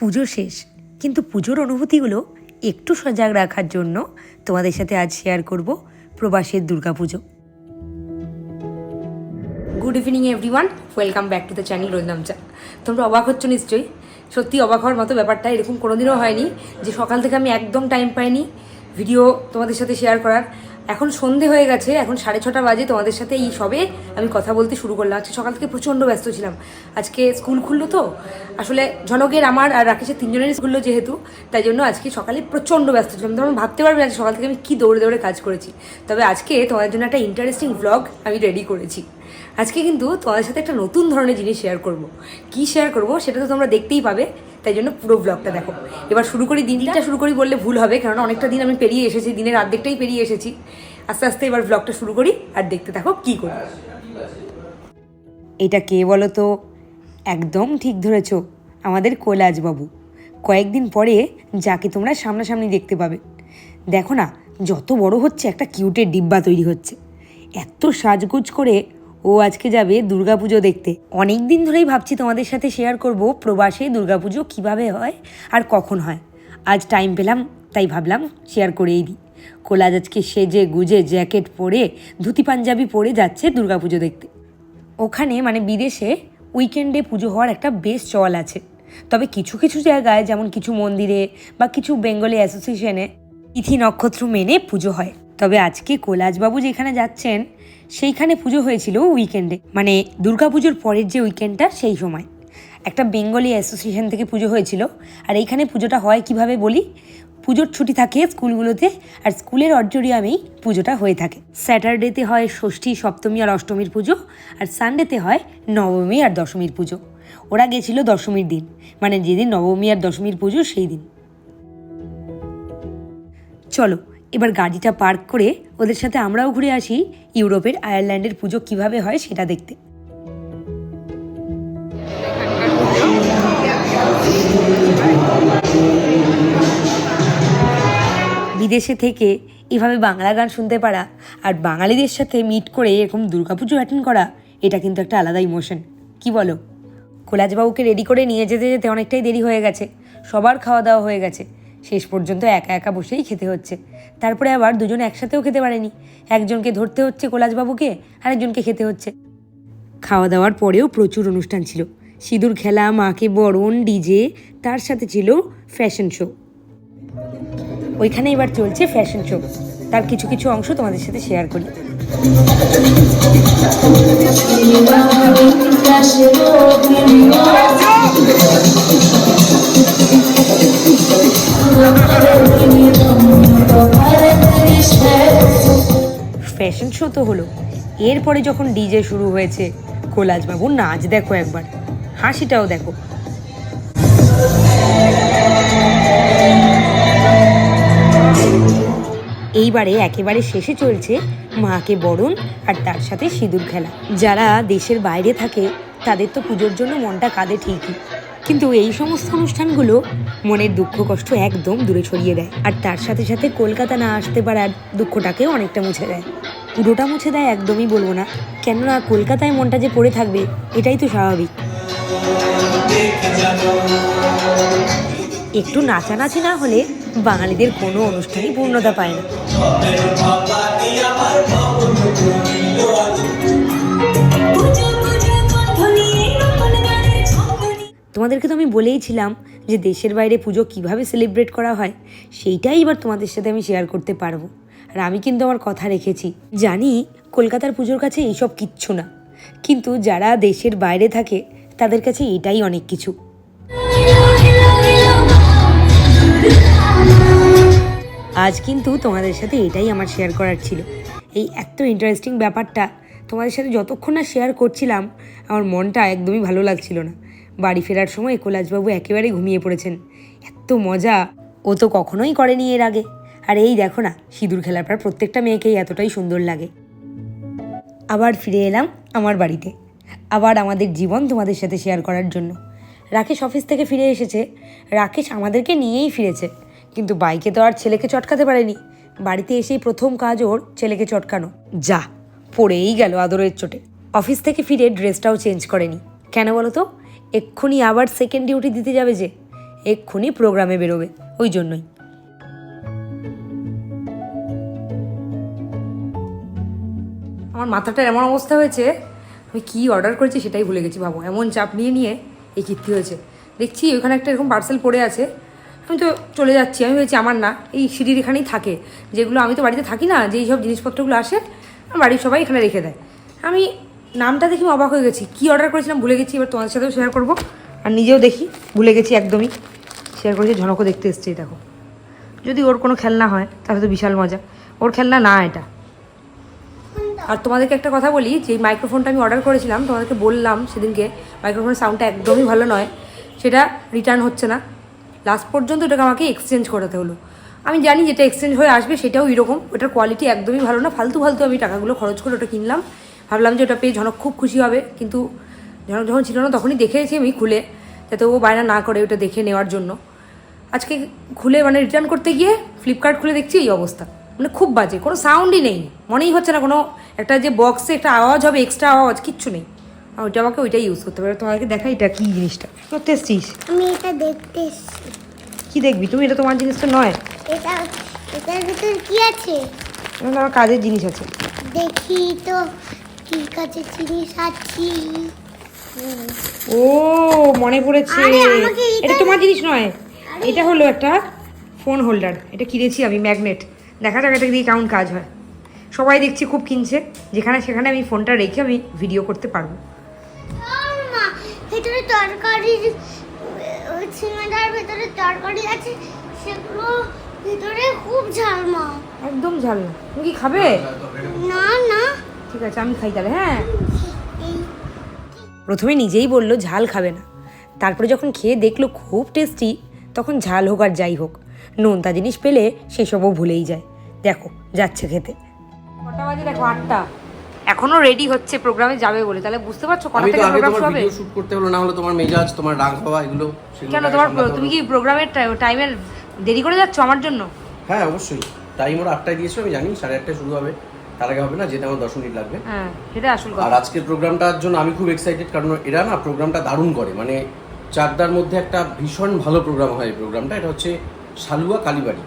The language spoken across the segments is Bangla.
পুজো শেষ। কিন্তু পুজোর অনুভূতিগুলো একটু সজাগ রাখার জন্য তোমাদের সাথে আজ শেয়ার করব প্রবাসের Durga Puja. Good evening everyone welcome back to the channel Roznamcha তোমরা অবাক হচ্ছ নিশ্চয়ই। সত্যি অবাক হওয়ার মতো ব্যাপারটা এরকম কোনোদিনও হয়নি যে সকাল থেকে আমি একদম টাইম পাইনি ভিডিও তোমাদের সাথে শেয়ার করার। এখন সন্ধে হয়ে গেছে, এখন সাড়ে ছটা বাজে, তোমাদের সাথে এই সবে আমি কথা বলতে শুরু করলাম। আজকে সকাল থেকে প্রচণ্ড ব্যস্ত ছিলাম। আজকে স্কুল খুললো তো, আসলে ঝনকের আমার আর রাকেশের তিনজনের স্কুললো যেহেতু, তাই জন্য আজকে সকালে প্রচণ্ড ব্যস্ত ছিলাম। তোমার ভাবতে পারবে যে সকাল থেকে আমি কী দৌড়ে দৌড়ে কাজ করেছি। তবে আজকে তোমাদের জন্য একটা ইন্টারেস্টিং ব্লগ আমি রেডি করেছি। আজকে কিন্তু তোমাদের সাথে একটা নতুন ধরনের জিনিস শেয়ার করব। কি শেয়ার করব সেটা তো তোমরা দেখতেই পাবে, তাই জন্য পুরো ব্লগটা দেখো। এবার শুরু করি, দিনটা শুরু করি বললে ভুল হবে কারণ অনেকটা দিন আমি পেরিয়ে এসেছি, দিনের অর্ধেকটাই পেরিয়ে এসেছি। আস্তে আস্তে এবার ব্লগটা শুরু করি আর দেখতে থাকো কি করি। এটা কে বলো তো? একদম ঠিক ধরেছ, আমাদের কৈলাসবাবু কয়েকদিন পরে যাকে তোমরা সামনাসামনি দেখতে পাবে। দেখো না, যত বড় হচ্ছে একটা কিউটের ডিব্বা তৈরি হচ্ছে। এত সাজগুজ করে ও আজকে যাবে দুর্গাপুজো দেখতে। অনেক দিন ধরেই ভাবছি তোমাদের সাথে শেয়ার করব, প্রবাসে দুর্গাপুজো কীভাবে হয় আর কখন হয়। আজ টাইম পেলাম, তাই ভাবলাম শেয়ার করেই দিই। কোলাজ আজকে সেজে গুজে জ্যাকেট পরে, ধুতি পাঞ্জাবি পরে যাচ্ছে দুর্গাপুজো দেখতে। ওখানে মানে বিদেশে উইকেন্ডে পুজো হওয়ার একটা বেশ চল আছে। তবে কিছু কিছু জায়গায় যেমন কিছু মন্দিরে বা কিছু বেঙ্গলি অ্যাসোসিয়েশনে তিথি নক্ষত্র মেনে পুজো হয়। তবে আজকে কৈলাসবাবু যেখানে যাচ্ছেন, সেইখানে পুজো হয়েছিল উইকেন্ডে মানে দুর্গাপুজোর পরের যে উইকেন্ডটা সেই সময়। একটা বেঙ্গলি অ্যাসোসিয়েশন থেকে পুজো হয়েছিল। আর এইখানে পুজোটা হয় কীভাবে বলি? পুজোর ছুটি থাকে স্কুলগুলোতে, আর স্কুলের অডিটোরিয়ামেই পুজোটা হয়ে থাকে। স্যাটারডেতে হয় ষষ্ঠী, সপ্তমী আর অষ্টমীর পুজো, আর সানডেতে হয় নবমী আর দশমীর পুজো। ওরা গেছিল দশমীর দিন। মানে যেদিন নবমী আর দশমীর পুজো, সেই দিন। চলো এবার গাড়িটা পার্ক করে ওদের সাথে আমরাও ঘুরে আসি ইউরোপের আয়ারল্যান্ডের পুজো কীভাবে হয় সেটা দেখতে। বিদেশে থেকে এভাবে বাংলা গান শুনতে পারা আর বাঙালিদের সাথে মিট করে এরকম দুর্গাপুজো অ্যাটেন্ড করা, এটা কিন্তু একটা আলাদা ইমোশন কি বলো? কোলাজবাবুকে রেডি করে নিয়ে যেতে যেতে অনেকটাই দেরি হয়ে গেছে, সবার খাওয়া দাওয়া হয়ে গেছে। শেষ পর্যন্ত একা একা বসেই খেতে হচ্ছে। তারপরে আবার দুজন একসাথেও খেতে পারেনি। একজনকে ধরতে হচ্ছে কোলাজবাবুকে, আরেকজনকে খেতে হচ্ছে। খাওয়া দাওয়ার পরেও প্রচুর অনুষ্ঠান ছিল। সিঁদুর খেলা, মাকে বরণ, ডিজে, তার সাথে ছিল ফ্যাশন শো। ওইখানে এবার চলছে ফ্যাশন শো। তার কিছু কিছু অংশ তোমাদের সাথে শেয়ার করি। ফ্যাশন শো তো হলো। এরপরে যখন ডিজে শুরু হয়েছে, কোলাজবাবু নাচ দেখো একবার, হাসিটাও দেখো। এইবারে একেবারে শেষে চলছে মাকে বরণ আর তার সাথে সিঁদুর খেলা। যারা দেশের বাইরে থাকে, তাদের তো পুজোর জন্য মনটা কাঁদে ঠিকই। কিন্তু এই সমস্ত অনুষ্ঠানগুলো মনের দুঃখ কষ্ট একদম দূরে ছড়িয়ে দেয়। আর তার সাথে সাথে কলকাতা না আসতে পারার দুঃখটাকেও অনেকটা মুছে দেয়। পুরোটা মুছে দেয় একদমই বলব না। কেননা কলকাতায় মনটা যে পড়ে থাকবে, এটাই তো স্বাভাবিক। একটু নাচানাচি না হলে বাঙালিদের কোনো অনুষ্ঠানই পূর্ণতা পায় না। তোমাদেরকে তো আমি বলেইছিলাম যে দেশের বাইরে পুজো কীভাবে সেলিব্রেট করা হয়, সেইটাই এবার তোমাদের সাথে আমি শেয়ার করতে পারব। আর আমি কিন্তু আমার কথা রেখেছি। জানি কলকাতার পুজোর কাছে এইসব কিচ্ছু না। কিন্তু যারা দেশের বাইরে থাকে, তাদের কাছে এটাই অনেক কিছু। আজ কিন্তু তোমাদের সাথে এটাই আমার শেয়ার করার ছিল। এই এত ইন্টারেস্টিং ব্যাপারটা, তোমাদের সাথে যতক্ষণ না শেয়ার করছিলাম, আমার মনটা একদমই ভালো লাগছিল না। বাড়ি ফেরার সময় কৈলাসবাবু একেবারে ঘুমিয়ে পড়েছেন। এত মজা ও তো কখনোই করেনি এর আগে। আর এই দেখো না, সিঁদুর খেলার পর প্রত্যেকটা মেয়েকেই এতটাই সুন্দর লাগে। আবার ফিরে এলাম আমার বাড়িতে, আবার আমাদের জীবন তোমাদের সাথে শেয়ার করার জন্য। রাকেশ অফিস থেকে ফিরে এসেছে, রাকেশ আমাদেরকে নিয়েই ফিরেছে, কিন্তু বাইকে তো আর ছেলেকে চটকাতে পারেনি। বাড়িতে এসেই প্রথম কাজ ওর ছেলেকে চটকানো। যা, পড়েই গেল আদরের চোটে। অফিস থেকে ফিরে ড্রেসটাও চেঞ্জ করেনি। কেন বলো তো? এক্ষুনি আবার সেকেন্ড ডিউটি দিতে যাবে যে, এক্ষুনি প্রোগ্রামে বেরোবে, ওই জন্যই। আমার মাথাটা এমন অবস্থা হয়েছে, আমি কী অর্ডার করেছি সেটাই ভুলে গেছি বাবু এমন চাপ নিয়ে নিয়ে এই কীর্তি হয়েছে। দেখছি ওইখানে একটা এরকম পার্সেল পড়ে আছে। আমি তো চলে যাচ্ছি, আমি ভেবেছি আমার না, এই সিঁড়ির এখানেই থাকে। যেগুলো আমি তো বাড়িতে থাকি না, যেই সব জিনিসপত্রগুলো আসে, বাড়ির সবাই এখানে রেখে দেয়। আমি নামটা দেখি অবাক হয়ে গেছি, কী অর্ডার করেছিলাম ভুলে গেছি, এবার তোমাদের সাথেও শেয়ার করব। আর নিজেও দেখি, ভুলে গেছি একদমই। শেয়ার করেছি ঝনকও দেখতে এসছে দেখো। যদি ওর কোনো খেলনা হয়, তাহলে তো বিশাল মজা। ওর খেলনা না এটা। আর তোমাদেরকে একটা কথা বলি যে মাইক্রোফোনটা আমি অর্ডার করেছিলাম, তোমাদেরকে বললাম সেদিনকে মাইক্রোফোনের সাউন্ডটা একদমই ভালো নয়, সেটা রিটার্ন হচ্ছে না। লাস্ট পর্যন্ত ওটাকে আমাকে এক্সচেঞ্জ করাতে হলো। আমি জানি যেটা এক্সচেঞ্জ হয়ে আসবে সেটাও এরকম, ওটার কোয়ালিটি একদমই ভালো না। ফালতু ফালতু আমি টাকাগুলো খরচ করে ওটা কিনলাম। ভাবলাম যে ওটা পেয়ে ঝনক খুব খুশি হবে, কিন্তু ঝনক যখন ছিল না তখনই দেখেছি আমি খুলে, যাতে ও বায়না না করে ওটা দেখে নেওয়ার জন্য। আজকে খুলে মানে রিটার্ন করতে গিয়ে ফ্লিপকার্ট খুলে দেখছি এই অবস্থা। মানে খুব বাজে, কোনো সাউন্ডই নেই, মনেই হচ্ছে না কোনো একটা যে বক্সে একটা আওয়াজ হবে এক্সট্রা আওয়াজ কিচ্ছু নেই। আর ওইটা আমাকে ওইটাই ইউজ করতে পারে তোমাকে দেখা এটা কী জিনিসটা। করতে এসছিস আমি এটা দেখতে কী দেখবি? তুমি এটা তোমার জিনিস তো নয়। এটা এটার ভিতর কি আছে? এটা আমার কাজের জিনিস আছে। দেখি তো কি কাছে জিনিস আছে? ও মনে পড়েছে। এটা- এটা তোমার জিনিস নয়। এটা হলো একটা ফোন হোল্ডার এটা কিনেছি আমি ম্যাগনেট দেখা যাক এটা দিয়ে কেমন কাজ হয়। সবাই দেখছি খুব কিনছে। যেখানে সেখানে আমি ফোনটা রেখে আমি ভিডিও করতে পারব। ভিতরে সিঙ্গাটার ভিতরে তরকারি আছে সেগুলো ভিতরে খুব ঝাল মা। একদম ঝাল না। তুমি কি খাবে? না না ঠিক আছে আমি খাই তাহলে হ্যাঁ। প্রথমে নিজেই বলল ঝাল খাবে না। তারপরে যখন খেয়ে দেখল খুব টেস্টি তখন ঝাল হোক আর যাই হোক নোনতা জিনিস পেলে সেসবও ভুলেই যায়। দেখো যাচ্ছে খেতে। কটা বাজে দেখো আটটা। এখনও রেডি হচ্ছে প্রোগ্রামে যাবে বলে। তাহলে বুঝতে পারছ কটা থেকে প্রোগ্রাম তোমার হবে? ভিডিও শুট করতে হলো না হলে তোমার মেজাজ তোমার রাগ হওয়া এগুলো কেন তোমার তুমি কি প্রোগ্রামের টাইমের দেরি করে যাচ্ছ আমার জন্য? হ্যাঁ অবশ্যই। টাইম ওরা আটটায় দিয়েছিল আমি জানি সাড়ে আটটায় শুরু হবে। তার আগে হবে না যেতে আমার দশ মিনিট লাগবে। হ্যাঁ সেটা আসল আর আজকের প্রোগ্রামটার জন্য আমি খুব এক্সাইটেড কারণ এরা না প্রোগ্রামটা দারুণ করে। মানে চারটার মধ্যে একটা ভীষণ ভালো প্রোগ্রাম হয় এই প্রোগ্রামটা এটা হচ্ছে সালুয়া কালীবাড়ি।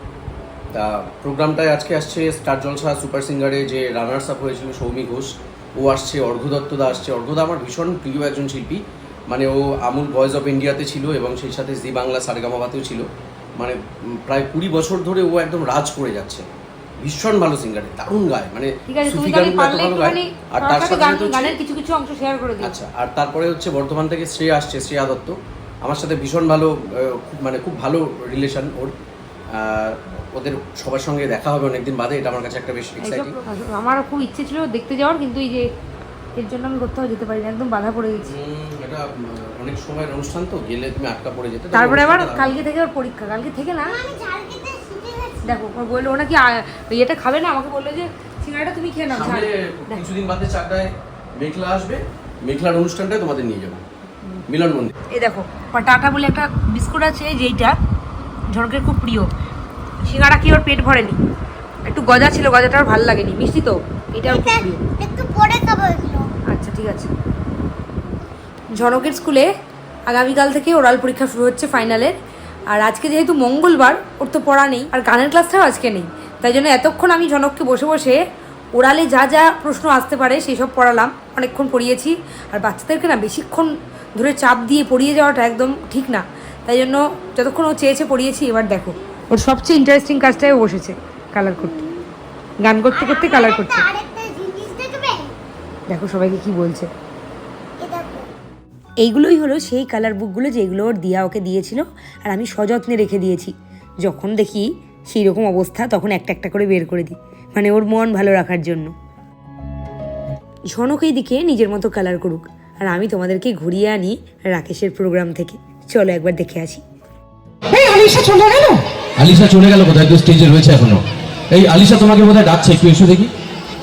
তা প্রোগ্রামটায় আজকে আসছে স্টার জলসা সুপার সিঙ্গারে যে রানার্স আপ হয়েছিল সৌমি ঘোষ। ও আসছে অর্ঘ্য দত্তদা আসছে। অর্ঘ্যদা আমার ভীষণ প্রিয় একজন শিল্পী। মানে ও আমুল ভয়েস অফ ইন্ডিয়াতে ছিল এবং সেই সাথে জি বাংলা সারেগামাবাতেও ছিল। মানে প্রায় কুড়ি বছর ধরে ও একদম রাজ করে যাচ্ছে। ভীষণ ভালো সিঙ্গার দারুণ গায়। মানে সুফি এত ভালো গায়। আর তার সাথে গান- সাথে হচ্ছে- গানের কিছু কিছু অংশ শেয়ার করে দিও। আচ্ছা আর তারপরে হচ্ছে বর্ধমান থেকে শ্রেয়া আসছে শ্রেয়া দত্ত। আমার সাথে ভীষণ ভালো মানে খুব ভালো রিলেশন ওর। ওদের সবার সঙ্গে দেখা হবে অনেকদিন বাদে এটা আমার কাছে একটা বেশ এক্সাইটিং আমারও খুব ইচ্ছে ছিল দেখতে যাওয়ার কিন্তু এই যে এর জন্য আমি কোথাও যেতে পারি না একদম বাধা পড়ে গেছি। এটা অনেক সময়ের অনুষ্ঠান তো গেলে তুমি আটকা পড়ে যেতে তারপরে আবার কালকে থেকে ওর পরীক্ষা কালকে থেকে না? আমি ঝাল শিখে গেছি। দেখো ও বলল ও নাকি আ- ইয়েটা খাবে না? আমাকে বলল যে সিঙ্গাড়াটা তুমি খেয়ে নাও কিছুদিন বাদে চারটায় মেঘলা আসবে মেঘলার অনুষ্ঠানটায় তোমাদের নিয়ে যাব। মিলন মন্দির। এই দেখো টাটা বলে একটা বিস্কুট আছে যেইটা ঝনকের খুব প্রিয়। সিঙ্গাড়া কি ওর পেট ভরেনি? একটু গজা ছিল গজাটা আর ভালো লাগেনি। মিষ্টি তো? এটা খুব প্রিয়। একটু পরে খাব আচ্ছা ঠিক আছে। ঝনকের স্কুলে আগামীকাল থেকে ওরাল পরীক্ষা শুরু হচ্ছে ফাইনালের। আর আজকে যেহেতু মঙ্গলবার ওর তো পড়া নেই। আর গানের ক্লাসটাও আজকে নেই। তাই জন্য এতক্ষণ আমি ঝনককে বসে বসে ওরালে যা যা প্রশ্ন আসতে পারে সেই সব পড়ালাম। অনেকক্ষণ পড়িয়েছি। আর বাচ্চাদেরকে না বেশিক্ষণ ধরে চাপ দিয়ে পড়িয়ে যাওয়াটা একদম ঠিক না। তাই জন্য যতক্ষণ ও চেয়েছে পড়িয়েছি এবার দেখো। ওর সবচেয়ে ইন্টারেস্টিং কাজটাই ও বসেছে কালার করতে। গান করতে করতে কালার করছে দেখো সবাইকে কি বলছে। এইগুলোই হলো সেই কালার বুকগুলো যেগুলো ওর দিয়া ওকে দিয়েছিল আর আমি সযত্নে রেখে দিয়েছি। যখন দেখি সেই রকম অবস্থা তখন একটা একটা করে বের করে দিই। মানে ওর মন ভালো রাখার জন্য। ঝনক এই দিকে নিজের মতো কালার করুক। আর আমি তোমাদেরকে ঘুরিয়ে আনি রাকেশের প্রোগ্রাম থেকে। চলো একবার দেখে আসি। এই আলিশা চলে গেল? আলিশা চলে গেল কোথায় তো স্টেজে রয়েছে এখনও। এই আলিশা তোমাকে বোধহয় ডাকছে একটু এসো দেখি।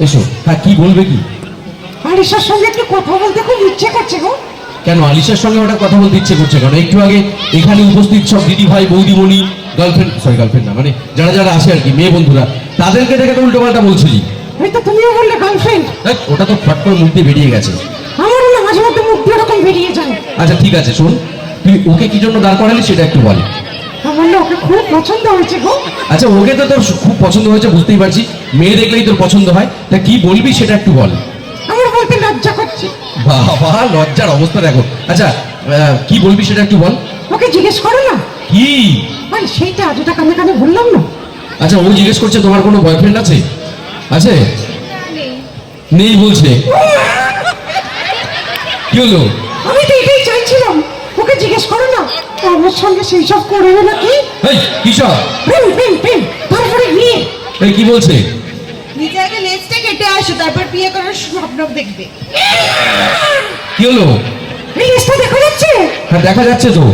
এসো। হ্যাঁ কি বলবে কি? আলিশার সঙ্গে একটু কথা বলতে খুব ইচ্ছে করছে গো। কেন আলিশার সঙ্গে ওটা কথা বলতে ইচ্ছে করছে কেন? একটু আগে এখানে উপস্থিত সব দিদি ভাই বৌদিমণি গার্লফ্রেন্ড সরি গার্লফ্রেন্ড না মানে যারা যারা আসে আর কি মেয়ে বন্ধুরা তাদেরকে দেখে তো উল্টো পাল্টা বলছিলি। ওই তো তুমিও বললে গার্লফ্রেন্ড দেখ, ওটা তো ফট করে মুখ দিয়ে বেরিয়ে গেছে। আমারও না মাঝে মধ্যে মুখ দিয়ে ওরকম বেরিয়ে যায়। আচ্ছা ঠিক আছে শোন। তুই ওকে কি জন্য দাঁড় করালি সেটা একটু বল। বলল ওকে খুব পছন্দ হয়েছে গো। আচ্ছা ওকে তো তোর খুব পছন্দ হয়েছে বুঝতেই পারছি। মেয়ে দেখলেই তোর পছন্দ হয়। তা কি বলবি সেটা একটু বল। আমার বলতে লজ্জা করছে। বাবা লজ্জার অবস্থা দেখো। আচ্ছা আহ, কি বলবি সেটা একটু বল। ওকে জিজ্ঞেস করো না। কি? মানে সেইটা যেটা কানে কানে বললাম না। আচ্ছা ও জিজ্ঞেস করছে তোমার কোনো বয়ফ্রেন্ড আছে? আছে? নেই বলছে। কি হলো আমি তো এটাই চাইছিলাম ওকে জিজ্ঞেস করো না। আমার সঙ্গে সেই সব করে নাকি? এই কিসব প্রেম প্রেম প্রেম তারপরে বিয়ে এই কি বলছে? নিজে আগে লেজটা কেটে আসো তারপর বিয়ে করার স্বপ্ন দেখবে। কি হলো? এই লিস্টটা দেখা যাচ্ছে? হ্যাঁ দেখা যাচ্ছে তো।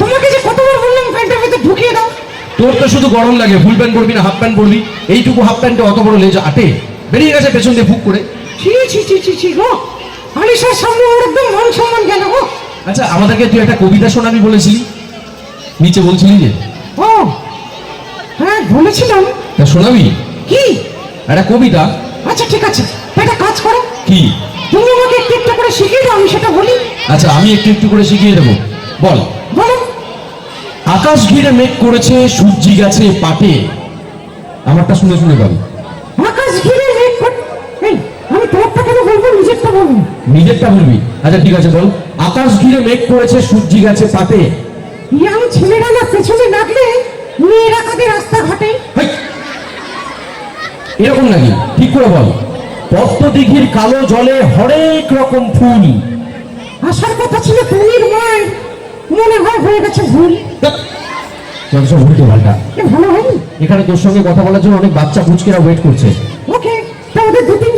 তোমাকে যে কতবার বললাম প্যান্টের ভিতরে ঢুকিয়ে দাও। তোর তো শুধু গরম লাগে ফুল প্যান্ট পরবি না হাফ প্যান্ট পরবি। এইটুকু হাফ প্যান্টে অত বড় লেজ আটে। বেরিয়ে গেছে পেছন দিয়ে ফুক করে। ছি ছি ছি ছি ছি গো। আলিশার সামনে ওর একদম মান সম্মান গেল গো? আচ্ছা আমাদেরকে তুই একটা কবিতা শোনাবি বলেছিলি? নিচে বলছিলি যে। ও হ্যাঁ বলেছিলাম। তা শোনাবি? কি? একটা কবিতা। আচ্ছা ঠিক আছে। একটা কাজ করো। কি? তুমি আমাকে একটু একটু করে শিখিয়ে দাও আমি সেটা বলি। আচ্ছা আমি একটু একটু করে শিখিয়ে দেবো। বল। বলো। আকাশ ঘিরে মেঘ করেছে সূর্যি গেছে পাটে। আমারটা শুনে শুনে বল আকাশ ঘিরে মেঘ কর- এই আমি তোমারটা কেন বলব নিজেরটা বলব। নিজেরটা বলবি। আচ্ছা ঠিক আছে বল। আকাশ ঘিরে মেঘ করেছে সূর্যি গেছে পাটে ইয়াং ছেলেরা না পেছনে লাগলে মেয়েরা রাস্তা ঘাটে? এরকম নাকি? ঠিক করে বল। পদ্ম দিঘির কালো জলে হরেক রকম ফুল। আসার কথা ছিল তুমির মায়ের। মনে হয় হয়ে গেছে ভুল। সব উল্টো পাল্টা। ভালো হয়নি? এখানে তোর সঙ্গে কথা বলার জন্য অনেক বাচ্চা পুচকেরা ওয়েট করছে। ওকে তাহলে দু তিনজনের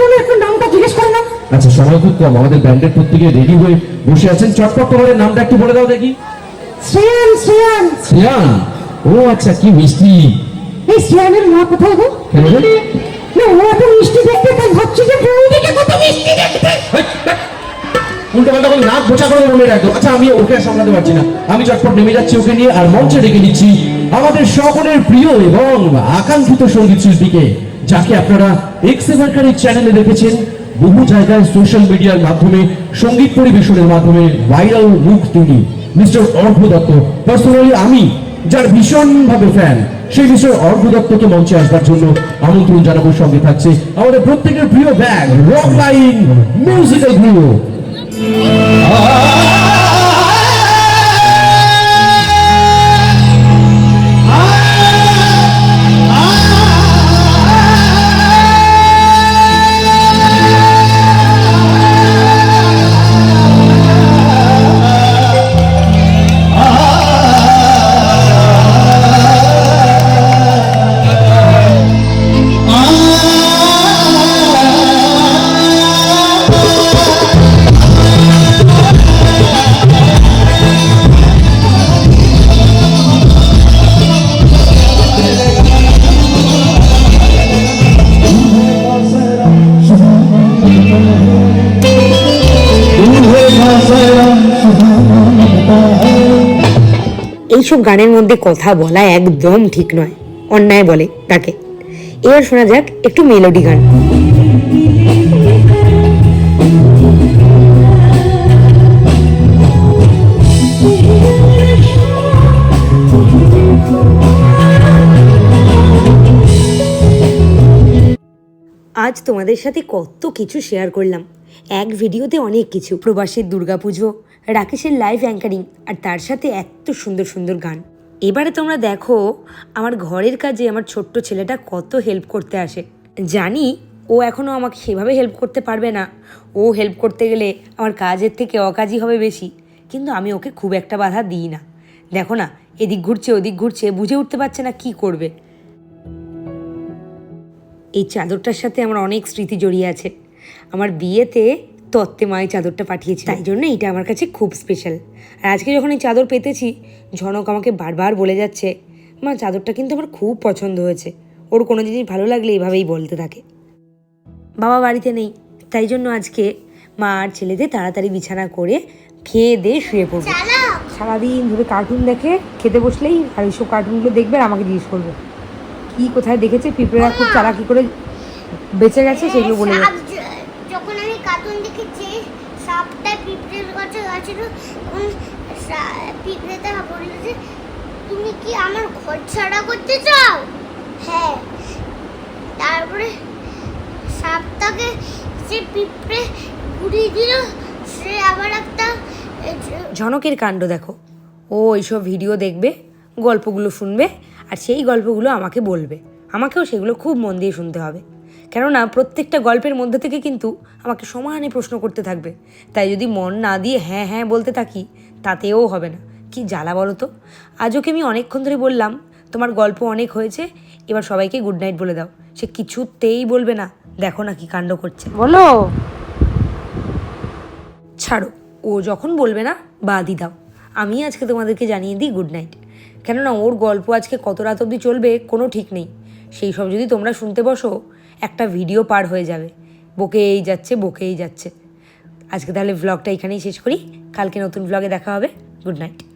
আচ্ছা সময় খুব কম। আমাদের ব্যান্ডের প্রত্যেকে রেডি হয়ে বসে আছেন। চটপট তোমাদের নামটা একটু বলে দাও দেখি। শ্রেয়ান শ্রেয়ান। শ্রেয়ান? ও আচ্ছা কি মিষ্টি। এই শ্রেয়ানের মা কোথায় গো? কেন রে? না ও এত মিষ্টি দেখতে তাই ভাবছি যে বৌদিকে কত মিষ্টি দেখতে। উল্টো পাল্টা বলে নাক বোঝা করে মনে রাখতো আচ্ছা আমি ওকে সামলাতে পারছি না। আমি চটপট নেমে যাচ্ছি ওকে নিয়ে আর মঞ্চে ডেকে নিচ্ছি আমাদের সকলের প্রিয় এবং আকাঙ্ক্ষিত সংগীত শিল্পীকে যাকে আপনারা এক্স এভারকারের চ্যানেলে দেখেছেন। বহু জায়গায় সোশ্যাল মিডিয়ার মাধ্যমে, সংগীত পরিবেশনের মাধ্যমে ভাইরাল মুখ তিনি। মিস্টার অর্ঘ দত্ত পার্সোনালি আমি, যার ভীষণভাবে ফ্যান সেই মিস্টার অর্ঘ দত্তকে মঞ্চে আসবার জন্য আমন্ত্রণ জানাব সঙ্গে থাকছে আমাদের প্রত্যেকের প্রিয় bag rock line musical group এইসব গানের মধ্যে কথা বলা একদম ঠিক নয়। অন্যায় বলে তাকে। এবার শোনা যাক একটু মেলোডি গান। আজ তোমাদের সাথে কত কিছু শেয়ার করলাম। এক ভিডিওতে অনেক কিছু। প্রবাসীর দুর্গাপুজো রাকেশের লাইভ অ্যাঙ্কারিং আর তার সাথে এত সুন্দর সুন্দর গান। এবারে তোমরা দেখো আমার ঘরের কাজে আমার ছোট্ট ছেলেটা কত হেল্প করতে আসে। জানি ও এখনও আমাকে সেভাবে হেল্প করতে পারবে না। ও হেল্প করতে গেলে আমার কাজের থেকে অকাজই হবে বেশি। কিন্তু আমি ওকে খুব একটা বাধা দিই না। দেখো না, এদিক ঘুরছে, ওদিক ঘুরছে, বুঝে উঠতে পারছে না কি করবে। এই চাদরটার সাথে আমার অনেক স্মৃতি জড়িয়ে আছে। আমার বিয়েতে তত্ত্বে মা এই চাদরটা পাঠিয়েছে তাই। জন্য এটা আমার কাছে খুব স্পেশাল আর আজকে যখন এই চাদর পেতেছি ঝনক আমাকে বারবার বলে যাচ্ছে মা চাদরটা কিন্তু আমার খুব পছন্দ হয়েছে। ওর কোনো জিনিস ভালো লাগলে এভাবেই বলতে থাকে। বাবা বাড়িতে নেই তাই জন্য আজকে মা আর ছেলেদের তাড়াতাড়ি বিছানা করে খেয়ে দিয়ে শুয়ে পড়বে। সারাদিন ধরে কার্টুন দেখে খেতে বসলেই আর এইসব কার্টুনগুলো দেখবে আর আমাকে জিজ্ঞেস করবে। কি কোথায় দেখেছে? পিঁপড়েরা খুব চালাকি করে বেঁচে গেছে সেগুলো বলে যাচ্ছে য- যখন আমি কার্টুন দেখেছি, সাপটা পিঁপড়ের কাছে গেছিল। পিঁপড়েটা বলল যে, তুমি কি আমার ঘর ছাড়া করতে চাও? হ্যাঁ। তারপরে সাপটাকে সে পিঁপড়ে ঘুরিয়ে দিল। সে আবার একটা ঝনকের কাণ্ড দেখো। ও এইসব ভিডিও দেখবে, গল্পগুলো শুনবে, আর সেই গল্পগুলো আমাকে বলবে। আমাকেও সেগুলো খুব মন দিয়ে শুনতে হবে। কেননা প্রত্যেকটা গল্পের মধ্যে থেকে কিন্তু আমাকে সমানে প্রশ্ন করতে থাকবে। তাই যদি মন না দিয়ে হ্যাঁ হ্যাঁ বলতে থাকি তাতেও হবে না। কি জ্বালা বলো তো? আজ ওকে আমি অনেকক্ষণ ধরে বললাম তোমার গল্প অনেক হয়েছে এবার সবাইকে গুড নাইট বলে দাও। সে কিছুতেই বলবে না। দেখো না কি কাণ্ড করছে। বলো। ছাড়ো ও যখন বলবে না বাদই দাও। আমি আজকে তোমাদেরকে জানিয়ে দিই গুড নাইট কেননা ওর গল্প আজকে কত রাত অবধি চলবে কোনো ঠিক নেই। সেই সব যদি তোমরা শুনতে বসো একটা ভিডিও পার হয়ে যাবে। বকেই যাচ্ছে বকেই যাচ্ছে। আজকে তাহলে ব্লগটা এখানেই শেষ করি। কালকে নতুন ব্লগে দেখা হবে। Good night